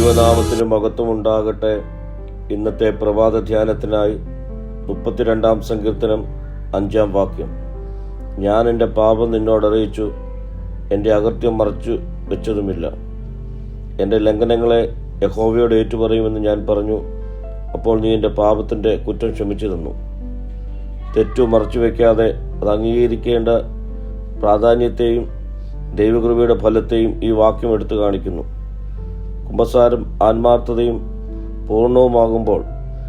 തിരുനാമത്തിന് മഹത്വം ഉണ്ടാകട്ടെ ഇന്നത്തെ പ്രഭാത ധ്യാനത്തിനായി മുപ്പത്തിരണ്ടാം സങ്കീർത്തനം അഞ്ചാം വാക്യം. ഞാൻ എന്റെ പാപം നിന്നോട് അറിയിച്ചു എന്റെ അകൃത്യം മറച്ചു വെച്ചതുമില്ല. എന്റെ ലംഘനങ്ങളെ യഹോവയോട് ഏറ്റുപറയുമെന്ന് ഞാൻ പറഞ്ഞു അപ്പോൾ നീ എന്റെ പാപത്തിന്റെ കുറ്റം ക്ഷമിച്ചു തന്നു. തെറ്റു മറച്ചു വയ്ക്കാതെ അത് അംഗീകരിക്കേണ്ട പ്രാധാന്യത്തെയും ദൈവകൃപയുടെ ഫലത്തെയും ഈ വാക്യം എടുത്തു കാണിക്കുന്നു. കുമ്പസാരം ആത്മാർത്ഥതയും പൂർണവുമാകുമ്പോൾ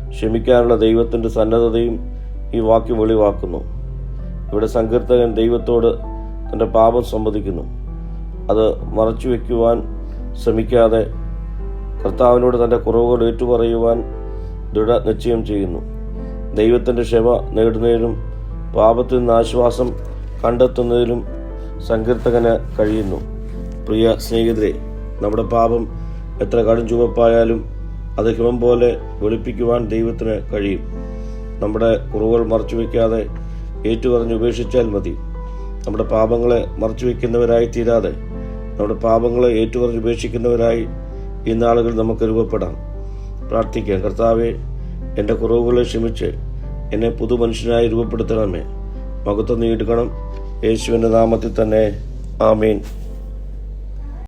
ക്ഷമിക്കാനുള്ള ദൈവത്തിന്റെ സന്നദ്ധതയും ഈ വാക്യം വെളിവാക്കുന്നു. ഇവിടെ സങ്കീർത്തകൻ ദൈവത്തോട് തന്റെ പാപം സമ്മതിക്കുന്നു അത് മറച്ചു വയ്ക്കുവാൻ ശ്രമിക്കാതെ കർത്താവിനോട് തന്റെ കുറവുകൾ ഏറ്റുപറയുവാൻ ദൃഢനിശ്ചയം ചെയ്യുന്നു. ദൈവത്തിന്റെ ക്ഷമ നേടുന്നതിനും പാപത്തിൽ നിന്ന് ആശ്വാസം കണ്ടെത്തുന്നതിലും സങ്കീർത്തകന് കഴിയുന്നു. പ്രിയ സ്നേഹിതരെ നമ്മുടെ പാപം എത്ര കടും ചുവപ്പായാലും അത് ഹിമം പോലെ വെളുപ്പിക്കുവാൻ ദൈവത്തിന് കഴിയും. നമ്മുടെ കുറവുകൾ മറച്ചു വയ്ക്കാതെ ഏറ്റുപറഞ്ഞ് ഉപേക്ഷിച്ചാൽ മതി. നമ്മുടെ പാപങ്ങളെ മറച്ചു വയ്ക്കുന്നവരായി തീരാതെ നമ്മുടെ പാപങ്ങളെ ഏറ്റുപറഞ്ഞ് ഉപേക്ഷിക്കുന്നവരായി ഈ നാളുകൾ നമുക്ക് രൂപപ്പെടാം. പ്രാർത്ഥിക്കാം കർത്താവെ എന്റെ കുറവുകളെ ക്ഷമിച്ച് എന്നെ പുതു മനുഷ്യനായി രൂപപ്പെടുത്തണമേ. മകത്വം നീടുക്കണം യേശുവിന്റെ നാമത്തിൽ തന്നെ. ആമീൻ.